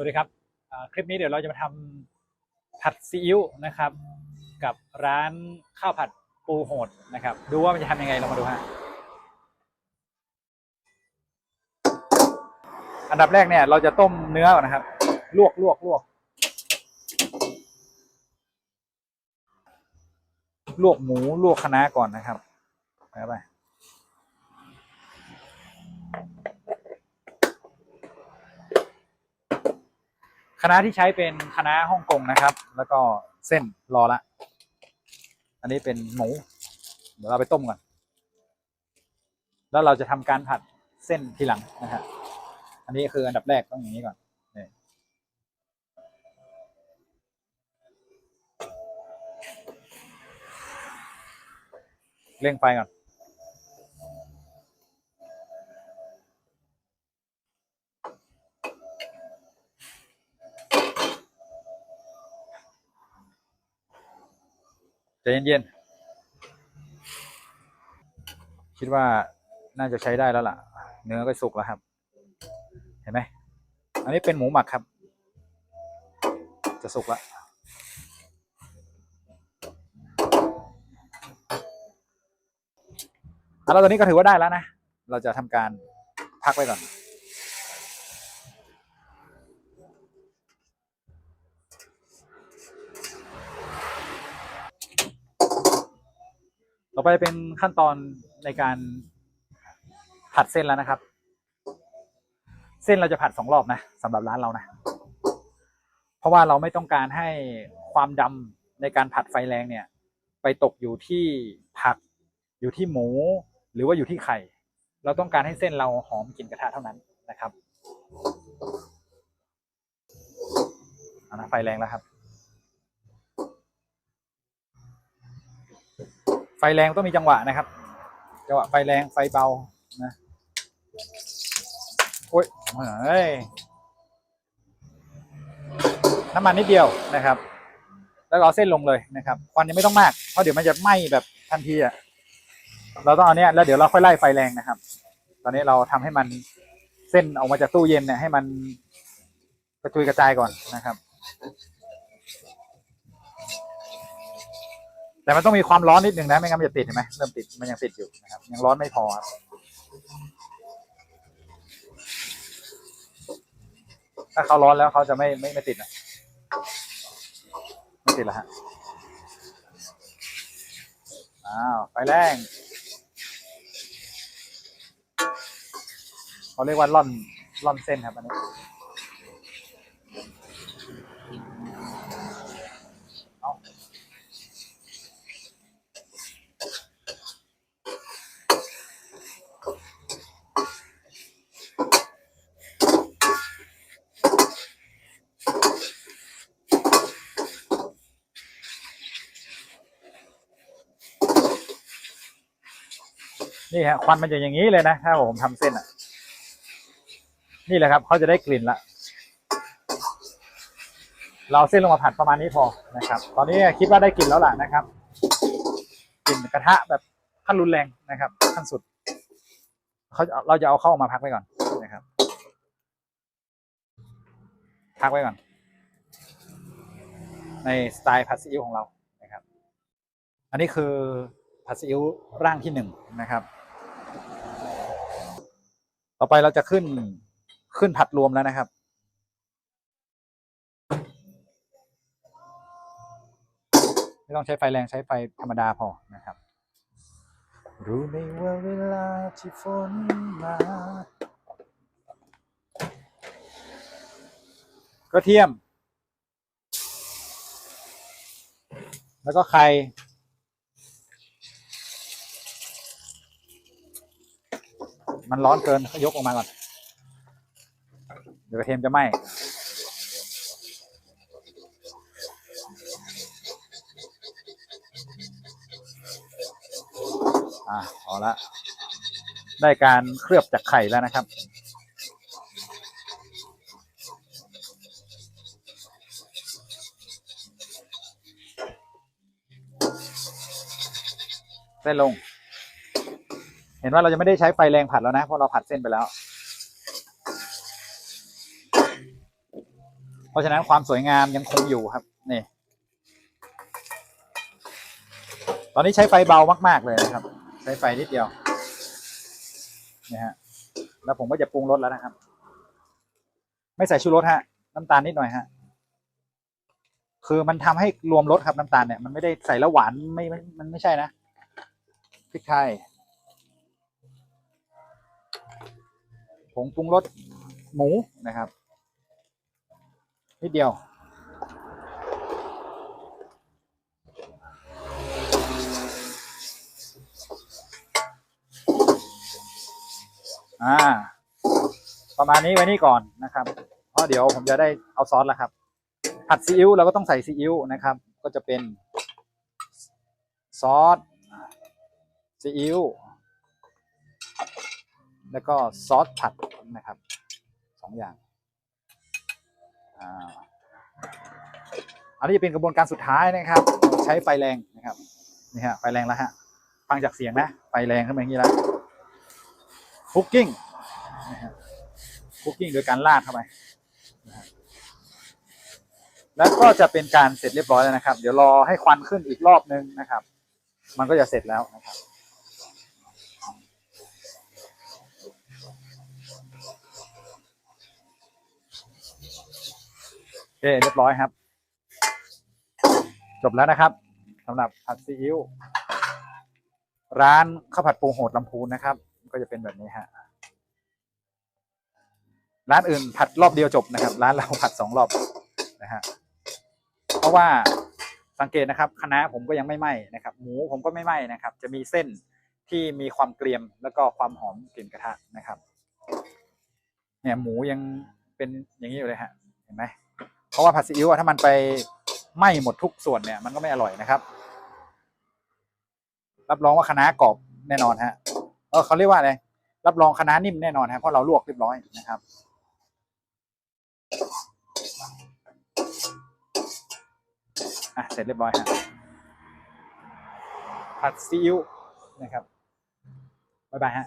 วัสดีครับคลิปนี้เดี๋ยวเราจะมาทำผัดซีอิ๊วนะครับ กับร้านข้าวผัดปูโหดนะครับ ดูว่ามันจะทำยังไงเรามาดูฮะอันดับแรกเนี่ยเราจะต้มเนื้อก่อนนะครับ ลวกลวกลวก ลวกหมูลวกคะน้าก่อนนะครับไป คณะที่ใช้เป็นคณะฮ่องกงนะครับ แล้วก็เส้นรอละ อันนี้เป็นหมู เดี๋ยวเราไปต้มก่อน แล้วเราจะทำการผัดเส้นทีหลังนะฮะ อันนี้คืออันดับแรกต้องอย่างนี้ก่อนเร่งไฟก่อน ใจเย็นๆ คิดว่าน่าจะใช้ได้แล้วล่ะ เนื้อก็สุกแล้วครับ เห็นไหม อันนี้เป็นหมูหมักครับ จะสุกแล้วอะแล้วตอนนี้ก็ถือว่าได้แล้วนะ เราจะทำการพักไว้ก่อน ต่อไปเป็นขั้นตอนในการผัดเส้นแล้วนะครับ เส้นเราจะผัดสองรอบนะสำหรับร้านเรานะ เพราะว่าเราไม่ต้องการให้ความดำในการผัดไฟแรงเนี่ย ไปตกอยู่ที่ผัก อยู่ที่หมู หรือว่าอยู่ที่ไข่ เราต้องการให้เส้นเราหอมกลิ่นกระทะเท่านั้นนะครับเอานะไฟแรงแล้วครับ ไฟแรงต้องมีจังหวะนะครับ จังหวะไฟแรงไฟเบานะโอ้ยเฮ้ยน้ำมันนิดเดียวนะครับ แล้วเอาเส้นลงเลยนะครับควันยังไม่ต้องมากเพราะเดี๋ยวมันจะไหม้แบบทันทีอะเราต้องเอาเนี้ยแล้วเดี๋ยวเราค่อยไล่ไฟแรงนะครับ ตอนนี้เราทำให้มันเส้นออกมาจากตู้เย็นเนี่ยให้มันกระจุยกระจายก่อนนะครับ แต่มันต้องมีความร้อนนิดหนึ่งนะไม่งั้นมันจะติดเห็นไหมเริ่มติดมันยังติดอยู่นะครับ ยังร้อนไม่พอครับถ้าเขาร้อนแล้วเขาจะไม่ไม่ไม่ติดอะไม่ติดแล้วฮะอ้าวไฟแรงเขาเรียกว่าล่อนล่อนเส้นครับอันนี้ นี่ฮะควันมันจะอย่างนี้เลยนะถ้าผมทำเส้นอะ นี่แหละครับเขาจะได้กลิ่นละเราเอาเส้นลงมาผัดประมาณนี้พอนะครับ ตอนนี้คิดว่าได้กลิ่นแล้วล่ะนะครับกลิ่นกระทะแบบขั้นรุนแรงนะครับขั้นสุดเขาเราจะเอาเข้ามาพักไว้ก่อนนะครับพักไว้ก่อน ในสไตล์ผัดซีอิ๊วของเรานะครับ อันนี้คือผัดซีอิ๊วร่างที่หนึ่งนะครับ ต่อไปเราจะขึ้นขึ้นผัดรวมแล้วนะครับ ไม่ต้องใช้ไฟแรงใช้ไฟธรรมดาพอนะครับ รู้ไหมว่าเวลาที่ฝนมากระเทียม แล้วก็ไข่ มันร้อนเกินยกออกมาก่อน เดี๋ยวกระเทียมจะไหม้อะพอละ ได้การเคลือบจากไข่แล้วนะครับเส้ลง เห็นว่าเราจะไม่ได้ใช้ไฟแรงผัดแล้วนะเพราะเราผัดเส้นไปแล้ว เพราะฉะนั้นความสวยงามยังคงอยู่ครับนี่ตอนนี้ใช้ไฟเบามากๆเลยนะครับ ใช้ไฟนิดเดียวนี่ฮะแล้วผมก็จะปรุงรสแล้วนะครับ ไม่ใส่ชูรสฮะ น้ำตาลนิดหน่อยฮะคือมันทำให้รวมรสครับน้ำตาลเนี่ยมันไม่ได้ใส่แล้วหวานไม่ไม่มันไม่ใช่นะพริกไทย ผงปรุงรสหมูนะครับ นิดเดียว อ่า ประมาณนี้ไว้นี่ก่อนนะครับ เพราะเดี๋ยวผมจะได้เอาซอสแล้วครับผัดซีอิ๊วเราก็ต้องใส่ซีอิ๊วนะครับ ก็จะเป็นซอสซีอิ๊ว แล้วก็ซอสผัดนะครับสองอย่างอันนี้จะเป็นกระบวนการสุดท้ายนะครับ ใช้ไฟแรงนะครับนี่ฮะไฟแรงแล้วฮะฟังจากเสียงนะไฟแรงขึ้นมาอย่างนี้แล้วคุกกิ้งคุกกิ้งโดยการราดเข้าไปแล้วก็จะเป็นการเสร็จเรียบร้อยแล้วนะครับ เดี๋ยวรอให้ควันขึ้นอีกรอบนึงนะครับ มันก็จะเสร็จแล้วนะครับ เคเรียบร้อยครับ จบแล้วนะครับสำหรับผัดซีอิ๊วร้านข้าวผัดปูโหดลำพูนนะครับ ก็จะเป็นแบบนี้ฮะร้านอื่นผัดรอบเดียวจบนะครับ ร้านเราผัดสองรอบนะฮะเพราะว่าสังเกตนะครับคณะผมก็ยังไม่ไหม้นะครับ หมูผมก็ไม่ไหม้นะครับ จะมีเส้นที่มีความเกรียมแล้วก็ความหอมกลิ่นกระทะนะครับ เนี่ยหมูยังเป็นอย่างนี้อยู่เลยฮะเห็นไหม ราะว่าผัดซีอิ๊วถ้ามันไปไหม้หมดทุกส่วนเนี่ย มันก็ไม่อร่อยนะครับ รับรองว่าคณะกรอบแน่นอนฮะเออเขาเรียกว่าอะไรรับรองคณะนิ่มแน่นอนฮะเพราะเราลวกเรียบร้อยนะครับอะเสร็จเรียบร้อยฮะผัดซีอิ๊วนะครับบ๊ายบายฮะ